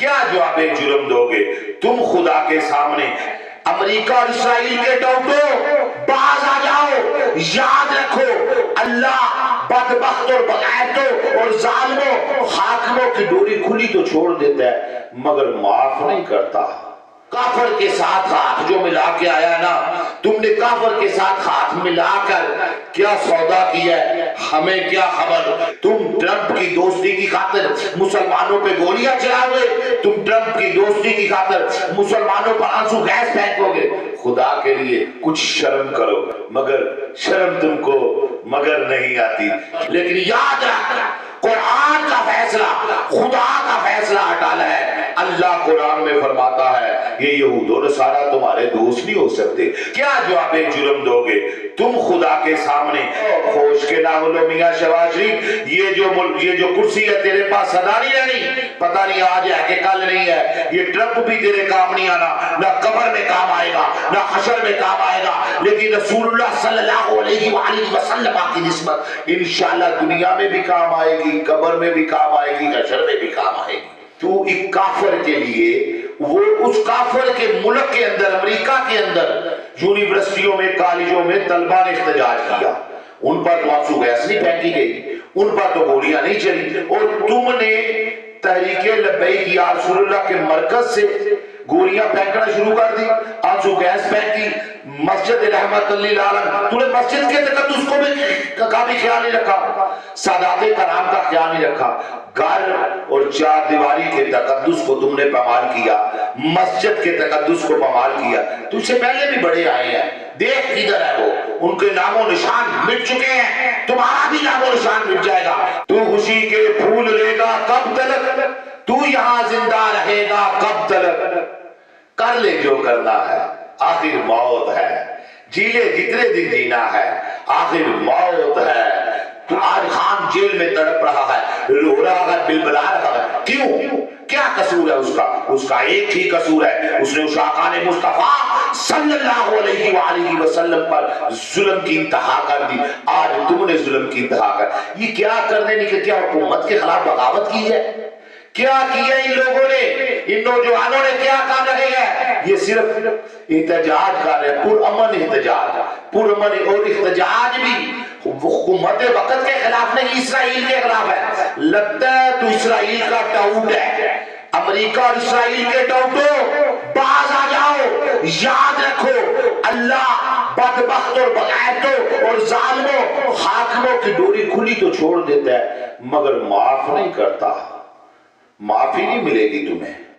کیا جواب جرم دو گے؟ تم خدا کے سامنے، امریکہ اور اسرائیل کے ٹوٹو باز آ جاؤ، یاد رکھو، اللہ بدبخت اور بغیرتوں اور ظالموں حاکموں کی ڈوری کھلی تو چھوڑ دیتا ہے، مگر معاف نہیں کرتا۔ کافر کے ساتھ ہاتھ جو ملا کے آیا نا تم نے کافر کے ساتھ ہاتھ ملا کر کیا سودا کیا ہے؟ ہمیں کیا خبر؟ تم ٹرمپ کی دوستی کی خاطر مسلمانوں پہ گولیاں چلاؤ گے؟ تم ٹرمپ کی دوستی کی خاطر مسلمانوں پر آنسو گیس پھینکو گے؟ خدا کے لیے کچھ شرم کرو، مگر شرم تم کو مگر نہیں آتی۔ لیکن یاد رکھ، قرآن کا فیصلہ خدا اللہ قرآن میں فرماتا ہے، یہ یہود و نصارہ تمہارے دوست نہیں ہو سکتے۔ کیا جواب جرم دو گے؟ تم خدا کے سامنے خوش کے نہ ہلو میاں شہباز شریف۔ یہ جو ملک، یہ جو کرسی ہے، تیرے پاس صدا نہیں رہنی۔ پتہ نہیں آج ہے کہ کل نہیں ہے۔ یہ ٹرمپ بھی تیرے کام نہیں آنا۔ نہ قبر میں کام آئے گا، نہ حشر میں کام آئے گا۔ لیکن رسول اللہ صلی اللہ علیہ وآلہ وسلم کی نسبت انشاءاللہ دنیا میں بھی کام آئے گی، قبر میں بھی کام آئے گی، حشر میں بھی کام آئے گی۔ تو ایک کافر کے لیے، وہ اس کافر کے ملک کے اندر، امریکہ کے اندر، یونیورسٹیوں میں، کالجوں میں طلبہ نے احتجاج کیا۔ ان پر تو آنسو گیس نہیں پھینکی گئی، ان پر تو گولیاں نہیں چلی۔ اور تم نے تحریک لبیک یا رسول اللہ کے مرکز سے گولیاں پھینکنا شروع کر دی۔ آنسو گیس پھینکی، مسجد رحمت اللہ عالم تو نے مسجد کے تقدس کو بھی کا بھی خیال نہیں رکھا۔ سادات کرام کا خیال نہیں رکھا۔ گھر اور چار دیواری کے تقدس کو تم نے پامال کیا۔ مسجد کے تقدس کو پامال کیا۔ تجھ سے پہلے بھی بڑے آئے ہیں۔ دیکھ کدھر ہے وہ۔ ان کے نام و نشان مٹ چکے ہیں۔ تمہارا بھی نام و نشان مٹ جائے گا۔ تو خوشی کے پھول لے گا کب تلک تو یہاں زندہ رہے گا کب تلک کر لے جو کرنا ہے۔ آخر موت ہے۔ جیلے جتنے دن جینا ہے، آخر موت ہے۔ تو آج خان جیل میں تڑپ رہا ہے، رو رہا ہے، بلبلا رہا ہے۔ کیوں؟ کیا قصور ہے اس کا؟ اس کا ایک ہی قصور ہے۔ اس نے اشاقان مصطفیٰ صلی اللہ علیہ وآلہ وسلم پر ظلم کی انتہا کر دی۔ آج تم نے ظلم کی انتہا کر۔ یہ کیا کرنے نکلے کیا حکومت کے خلاف بغاوت کی ہے؟ کیا کیا ان لوگوں نے؟ ان نوجوانوں نے کیا کام رہے ہیں؟ یہ صرف احتجاج کر رہے ہیں پر امن احتجاج پر امن اور احتجاج بھی۔ حکومت وقت کے خلاف نہیں، اسرائیل کے خلاف ہے۔ لگتا ہے تو اسرائیل کا ٹاؤٹ ہے۔ امریکہ اور اسرائیل کے ٹاؤٹو باز آ جاؤ، یاد رکھو۔ اللہ بدبخت اور بغیرتوں اور ظالموں حاکموں کی ڈوری کھلی تو چھوڑ دیتا ہے، مگر معاف نہیں کرتا۔ معافی نہیں ملے گی تمہیں۔